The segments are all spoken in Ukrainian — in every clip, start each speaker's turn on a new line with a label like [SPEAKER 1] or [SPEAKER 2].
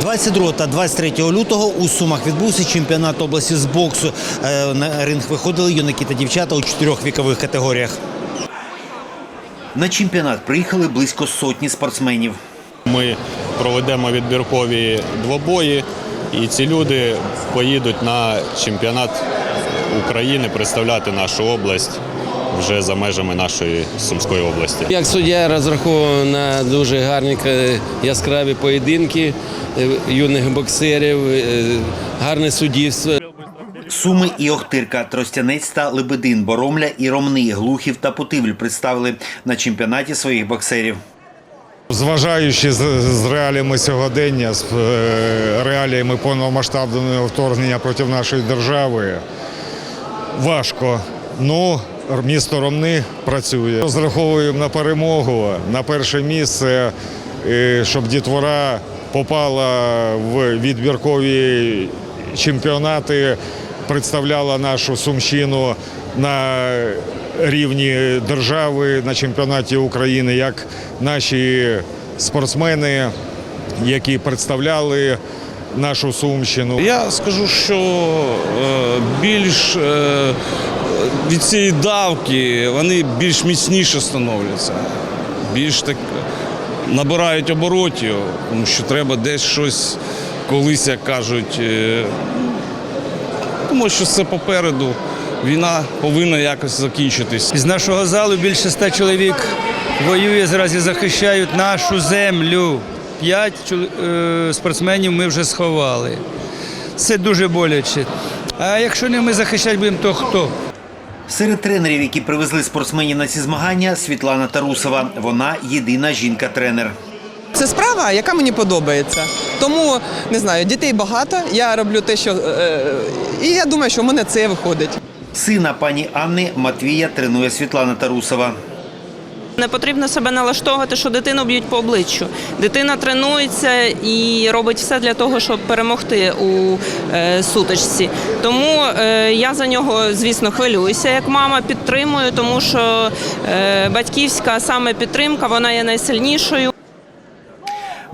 [SPEAKER 1] 22 та 23 лютого у Сумах відбувся чемпіонат області з боксу. Е, На ринг виходили юнаки та дівчата у чотирьох вікових категоріях. На чемпіонат приїхали близько сотні спортсменів.
[SPEAKER 2] Ми проведемо відбіркові двобої, і ці люди поїдуть на чемпіонат України представляти нашу область вже за межами нашої Сумської області.
[SPEAKER 3] Як суддя розраховував на дуже гарні е, яскраві поєдинки е, юних боксерів, е, гарне суддівство.
[SPEAKER 1] Суми і Охтирка, Тростянець та Лебедин, Боромля і Ромни, Глухів та Путивль представили на чемпіонаті своїх боксерів.
[SPEAKER 4] Зважаючи з, реаліями сьогодення, з реаліями повномасштабного вторгнення проти нашої держави, важко. Ну, місто Ромни працює. Розраховуємо на перемогу, на перше місце, е, щоб дітвора попала в відбіркові чемпіонати, представляла нашу Сумщину на рівні держави на чемпіонаті України, як наші спортсмени, які представляли нашу Сумщину.
[SPEAKER 5] Я скажу, що е, більш е, від цієї давки вони більш міцніше становляться, більш так набирають оборотів, тому що треба десь щось колись, як кажуть, е, тому що все попереду. Війна повинна якось закінчитись.
[SPEAKER 6] З нашого залу більше ста чоловік воює зараз і захищають нашу землю. П'ять е, спортсменів ми вже сховали. Це дуже боляче. А якщо не ми захищати будемо, то хто?
[SPEAKER 1] Серед тренерів, які привезли спортсменів на ці змагання, Світлана Тарусова. Вона єдина жінка-тренер.
[SPEAKER 7] Це справа, яка мені подобається. Тому не знаю, дітей багато. Я роблю те, що е, і я думаю, що в мене це виходить.
[SPEAKER 1] Сина пані Анни Матвія тренує Світлана Тарусова.
[SPEAKER 8] Не потрібно себе налаштовувати, що дитину б'ють по обличчю. Дитина тренується і робить все для того, щоб перемогти у е, сутичці. Тому е, я за нього, звісно, хвилююся як мама, підтримую, тому що е, батьківська саме підтримка вона є найсильнішою.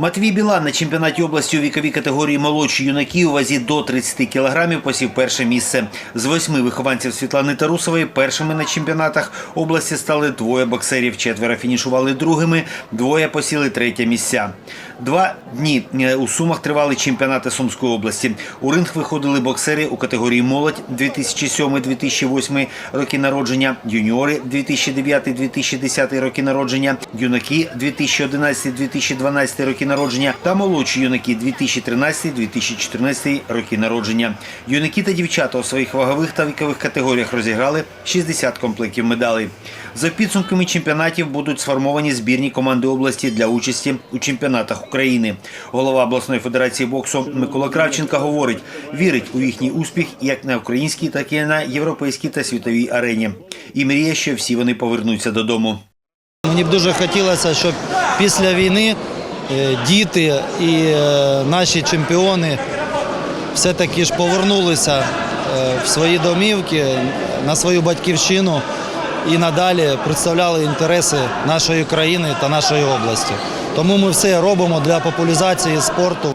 [SPEAKER 1] Матвій Білан на чемпіонаті області у віковій категорії молодші юнаки у вазі до 30 кілограмів посів перше місце. З восьми вихованців Світлани Тарусової першими на чемпіонатах області стали двоє боксерів. Четверо фінішували другими, двоє посіли третє місця. Два дні е, у Сумах тривали чемпіонати Сумської області. У ринг виходили боксери у категорії молодь 2007-2008 роки народження, юніори 2009-2010 роки народження, юнаки 2011-2012 роки народження та молодші юнаки 2013-2014 роки народження. Юнаки та дівчата у своїх вагових та вікових категоріях розіграли 60 комплектів медалей. За підсумками чемпіонатів будуть сформовані збірні команди області для участі у чемпіонатах України. Голова обласної федерації боксу Микола Кравченка говорить, вірить у їхній успіх як на українській, так і на європейській та світовій арені. І мріє, що всі вони повернуться додому.
[SPEAKER 9] Мені б дуже хотілося, щоб після війни діти і е, наші чемпіони все-таки ж повернулися е, в свої домівки, на свою батьківщину і надалі представляли інтереси нашої країни та нашої області. Тому ми все робимо для популяризації спорту.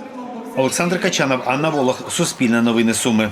[SPEAKER 1] Олександр Качанов, Анна Волох, Суспільне новини Суми.